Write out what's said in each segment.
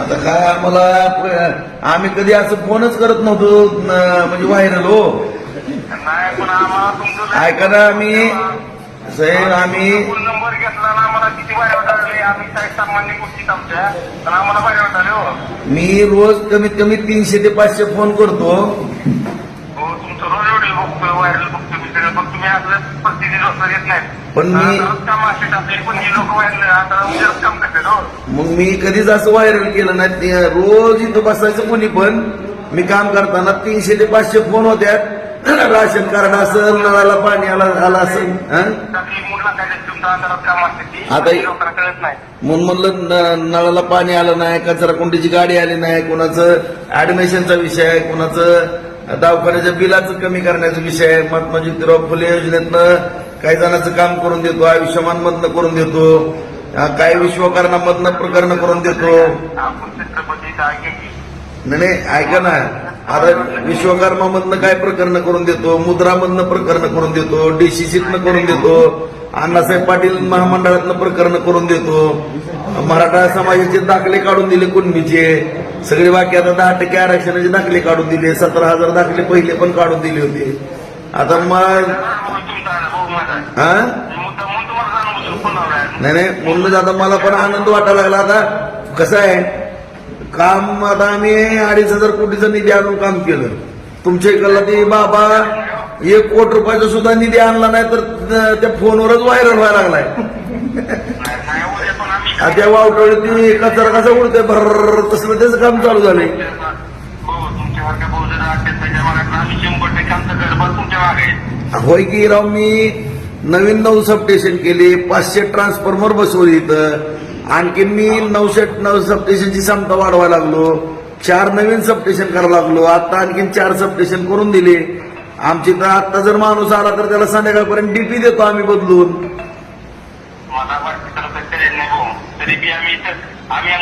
आता काय आम्हाला आम्ही कधी असं फोनच करत नव्हतो म्हणजे व्हायरल हो. ऐका ना आम्ही साहेब आम्ही नंबर घेतला ना आम्हाला किती बाहेर आम्ही सामान्य गोष्टीत आमच्या पण आम्हाला बाहेर हो मी रोज कमीत कमी तीनशे ते पाचशे फोन करतो. हो तुमचं रोज एवढे बघतोय व्हायरल बघतोय मी सगळं पण तुम्ही आपल्या येत नाही. पण मी- काम असे टाकले पण ही लोक आता हो. मग मी कधीच असं व्हायरल केलं नाही. ते रोज इथं बसायचं कोणी पण. मी काम करताना तीनशे ते पाचशे फोन होत्यात राशन कार्ड असेल नळाला पाणी आला आला असेल हं? टाकली मुलं काय तुमचं अंधारात काम असते ती. आता- लोकांना कळत नाही. म्हणून म्हणलं न- नळाला पाणी आलं नाही कचरा कोंडीची गाडी आली नाही कोणाचं ऍडमिशनचा विषय आहे कोणाचं दवाखान्याच्या बिलाचं कमी करण्याचा विषय आहे. महात्मा ज्योतिराव फुले योजनेतनं काही जणांचं काम करून देतो आयुष्यमान मधनं करून देतो काही विश्वकर्णामधनं प्रकरण करून देतो. नाही नाही, ऐका ना. आता विश्वकर्मामधनं काय प्रकरण करून देतो? मुद्रामधनं प्रकरण करून देतो डीसीसीतनं करून देतो अण्णासाहेब पाटील महामंडळातनं प्रकरण करून देतो. मराठा समाजाचे दाखले काढून दिले कुणबीचे. सगळे बाकी आता दहा टक्के आरक्षणाचे दाखले काढून दिले सतरा हजार दाखले पहिले पण काढून दिले होते. आता मग हा? नाही नाही म्हणूनच आता मला पण आनंद वाटायला लागला. आता कसं आहे? काम आता आम्ही अडीच हजार कोटीचा निधी आणून काम केलं. तुमच्या इकडला ते बाबा एक कोटी रुपयाचा सुद्धा निधी आणला नाही तर त्या फोनवरच व्हायरल व्हायला लागलाय नाही उद्या पण आम्ही आता त्या वावटोळी ती कचरा कसा उडतोय? भर तसलं त्याचं काम चालू झालंय. हो. होय की राव मी नवीन नऊ सबस्टेशन केले पाचशे ट्रान्सफॉर्मर बसवले इथं. आणखीन मी नऊशे नऊ सबस्टेशनची क्षमता वाढवायला लागलो. चार नवीन सबस्टेशन करायला लागलो. आता आणखीन चार सबस्टेशन करून दिले. आमची तर आता जर माणूस आला तर त्याला संध्याकाळपर्यंत डीपी देतो आम्ही बदलून मला वाटतं तर ते करेल नाही हो तरी बी आम्ही आम्ही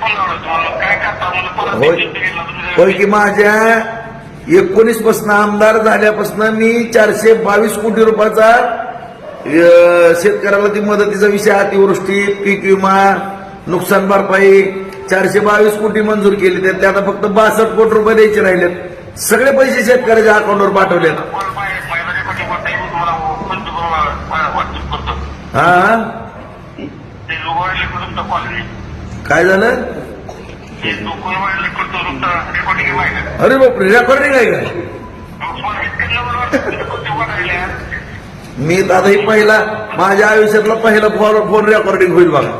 फोन लावला. तुम्हाला काय करता? म्हणून परत होय. की माझ्या एकोणीसपासून आमदार झाल्यापासून मी चारशे बावीस कोटी रुपयाचा शेतकऱ्याला ती मदतीचा विषय अतिवृष्टी पीक विमा नुकसान भरपाई चारशे बावीस कोटी मंजूर केली. त्यातले आता फक्त बासष्ट कोटी रुपये द्यायचे राहिलेत. सगळे पैसे शेतकऱ्याच्या अकाउंटवर पाठवलेत. कॉल पाहिजे महिलाच्या पाठी वाटतं तुम्हाला फोन व्हॉट्सअप करतो हा ते लोक वाढले तुमचा कॉल काय झालं? अरे बापरे रेकॉर्डिंग आहे वाढले मी ही पहिला माझ्या आयुष्यातला पहिला फोन फोन रेकॉर्डिंग होईल बघा.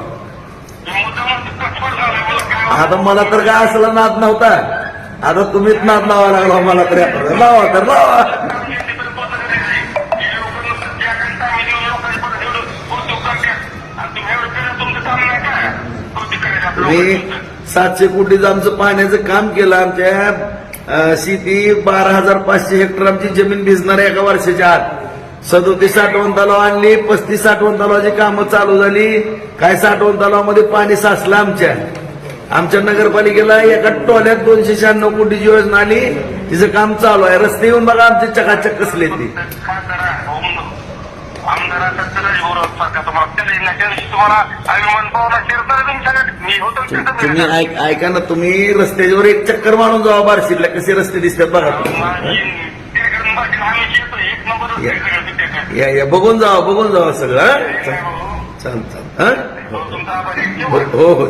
आता मला तर काय असला नाद नव्हता. आता तुम्हीच नाद लावा लागला मला तर. रेकॉर्डिंग लावा तर लावा. मी सातशे कोटीचं आमचं पाण्याचं काम केलं आमच्या शेती बारा हजार पाचशे हेक्टर आमची जमीन भिजणार आहे एका वर्षाच्या आत. सदोतीस साठवण तलाव आणली पस्तीस साठवण तलावाची कामं चालू झाली. काय साठवण तलावामध्ये पाणी साचलं आमच्या? आमच्या नगरपालिकेला एका टोल्यात दोनशे शहाण्णव कोटीची योजना आली. तिचं काम चालू आहे. रस्ते येऊन बघा आमचे चकाचक कसले ते. तुम्ही ऐक- ऐका ना तुम्ही रस्त्यावर एक चक्कर मारून जावा बार्शीतल्या कसे रस्ते दिसतात बघा तुम्ही. एक नंबर या या बघून जावा बघून जावा सगळं हं? चाल चाल हं? हो हो, हो.